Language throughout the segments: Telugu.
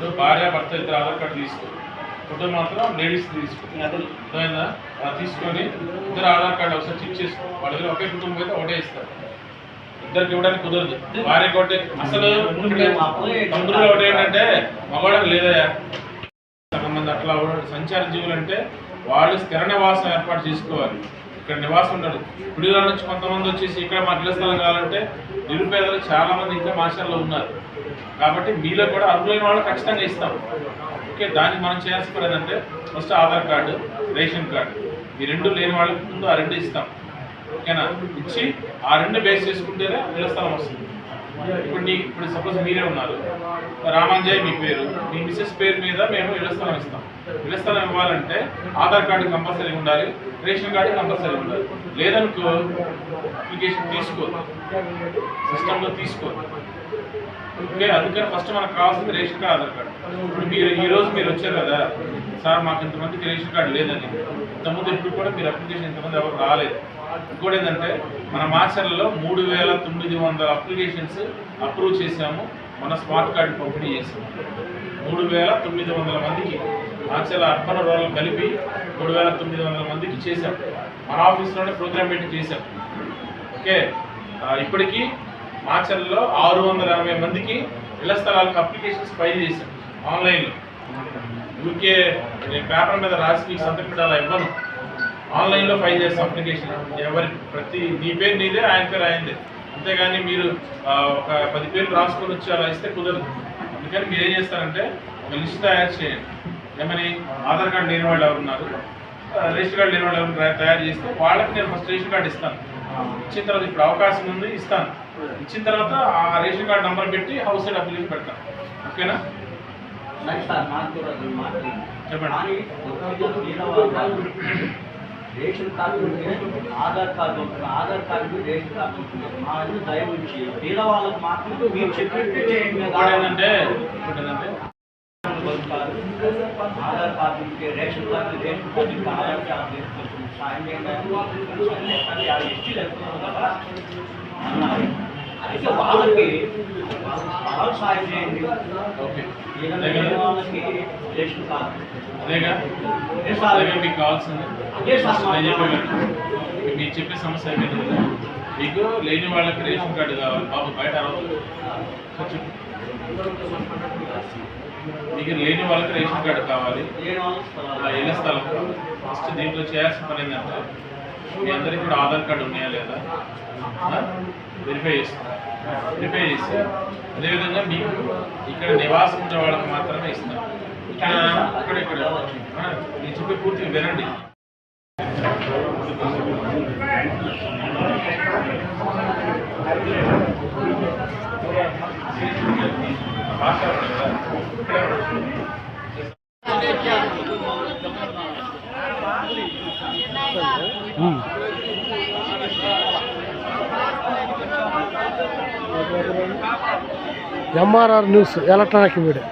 కార్డు తీసుకో ఫోటో మాత్రం లేడీస్ తీసుకో అర్థమైందా? తీసుకొని ఇద్దరు ఆధార్ కార్డు ఒకసారి చెక్ చేసుకో. వాళ్ళ దగ్గర ఒకే కుటుంబం అయితే ఒకటే ఇస్తారు. ఇద్దరికి ఇవ్వడానికి కుదరదు. భార్య ఒకటే. అసలు తమ్ముడు ఒకటి ఏంటంటే మగవాళ్ళకి లేదయా సగం మంది అట్లా. సంచార జీవులు అంటే వాళ్ళు స్థిర నివాసం ఏర్పాటు చేసుకోవాలి. ఇక్కడ నివాసం ఉండదు. గుడిలో నుంచి కొంతమంది వచ్చేసి ఇక్కడ మా స్థలం కావాలంటే నిరుపేదలు చాలా మంది ఇంకా మాస్టర్లో ఉన్నారు. కాబట్టి మీలో కూడా అర్హులైన వాళ్ళు ఖచ్చితంగా ఇస్తాం. ఓకే దానికి మనం చేయాల్సిన పని ఏంటంటే first Aadhaar card ration card. ఈ రెండు లేని వాళ్ళకి ముందు ఆ రెండు ఇస్తాం. ఓకేనా? ఇచ్చి ఆ రెండు బేస్ చేసుకుంటేనే ఇళ్ళ స్థలం వస్తుంది. ఇప్పుడు నీ ఇప్పుడు సపోజ్ మీరే ఉన్నారు. రామాంజయ్ మీ పేరు. మీ మిసెస్ పేరు మీద మేము ఇళ్ళ స్థలం ఇస్తాం. ఇళ్ళ స్థలం ఇవ్వాలంటే ఆధార్ కార్డు కంపల్సరీ ఉండాలి రేషన్ కార్డు కంపల్సరీ ఉండాలి. లేదనుకో అప్లికేషన్ తీసుకోదు. సిస్టంలో తీసుకోదు. ఓకే అందుకని ఫస్ట్ మనకు కావాల్సింది రేషన్ కార్డు ఆధార్ కార్డు. ఇప్పుడు మీరు ఈ రోజు మీరు వచ్చారు కదా సార్ మాకు ఇంతమందికి రేషన్ కార్డు లేదని ఇంతకుముందు ఇప్పుడు కూడా మీరు అప్లికేషన్ ఇంతమంది ఎవరు రాలేదు. ఇంకోటి ఏంటంటే మన మాచర్లలో మూడు వేల తొమ్మిది వందల అప్లికేషన్స్ అప్రూవ్ చేశాము. మన స్మార్ట్ కార్డు పంపిణీ చేసాము మూడు వేల తొమ్మిది వందల మందికి మాచర్ల అర్బన్ రూరల్ కలిపి మూడు వేల తొమ్మిది వందల మందికి చేశాం. మన ఆఫీస్లోనే ప్రోగ్రామ్ పెట్టి చేశాం. ఓకే? ఇప్పటికీ మాచర్లలో ఆరు వందల ఎనభై మందికి ఇళ్ళ స్థలాలకు అప్లికేషన్స్ ఫైల్ చేశాం. ఆన్లైన్లో. యూకే నేను పేపర్ మీద రాసి నీకు సంతకం పెట్టాలా ఇవ్వను ఆన్లైన్లో ఫైల్ చేస్తాం అప్లికేషన్ ఎవరి ప్రతి నీ పేరు నీదే ఆయన పేరు ఆయనదే. అంతేగాని మీరు ఒక పది పేర్లు రాసుకొని వచ్చి అలా ఇస్తే కుదరదు. అందుకని మీరు ఏం చేస్తారంటే ఒక లిస్ట్ తయారు చేయండి. ఏమని? ఆధార్ కార్డు లేని వాళ్ళు ఎవరున్నారు రేషన్ కార్డు లేని వాళ్ళు ఎవరు తయారు చేస్తే వాళ్ళకి నేను ఫస్ట్ రేషన్ కార్డు ఇస్తాను. ఇచ్చిన తర్వాత ఇప్పుడు అవకాశం ఉంది ఇస్తాను. ఇచ్చిన తర్వాత ఆ రేషన్ కార్డు నెంబర్ పెట్టి హౌస్ సైడ్ అప్లికేషన్ పెడతాను. ఓకేనా? Ration card Aadhaar card Aadhaar card ration card మా అన్ని దయ ఉంచి పేదవాళ్ళకి మాత్రం మీరు చెప్పినట్టే చేయండి. Aadhaar card ration card ration card Aadhaar card సాయం చేయండి. అంటే ఆ అయితే వాళ్ళకి స్థలాలు సాయం చేయండి. వాళ్ళకి రేషన్ కార్డు. అదే సార్. మీకు కావాల్సింది. అదే సార్ మీరు చెప్పే సమస్య అయిపోయింది కదా మీకు లేని వాళ్ళకి రేషన్ కార్డు కావాలి. బాబు బయట మీకు లేని వాళ్ళకి రేషన్ కార్డు కావాలి. ఇళ్ళ స్థలం. ఫస్ట్ దీంట్లో చేయాల్సిన పని ఏంటంటే మీ అందరికి కూడా ఆధార్ కార్డు ఉన్నాయా లేదా? వెరిఫై చేస్తాం వెరిఫై చేసి అదేవిధంగా మీకు ఇక్కడ నివాసం ఉండే వాళ్ళకి మాత్రమే ఇస్తాం ఇక్కడ ఇక్కడ ఇక్కడ. నేను చెప్పి పూర్తిగా వినండి. మాట్లాడండి కదా. MRR news electronic media.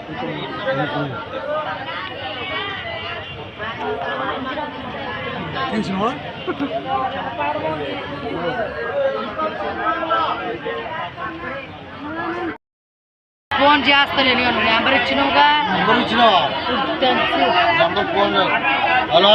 Phone చేస్తలేను ఇక నువ్వు నెంబర్ ఇచ్చినావుగా? నెంబర్ ఇచ్చినావా? Number phone hello?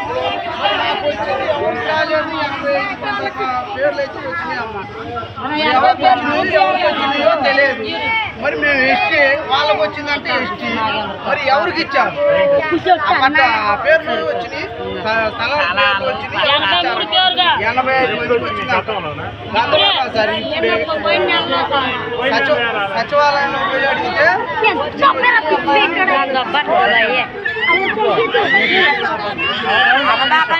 తెలియదు మరి మేము ఇష్టి వాళ్ళకి వచ్చిందంటే ఇష్టి మరి ఎవరికి ఇచ్చారు? ఆ పట్ట పేర్లు వచ్చినాయి వచ్చినాయి ఎవరికి ఎనభై ఐదు మందికి వచ్చింది సార్ ఇప్పుడే సచివాలయంలో పోయి అడిగితే Nakababa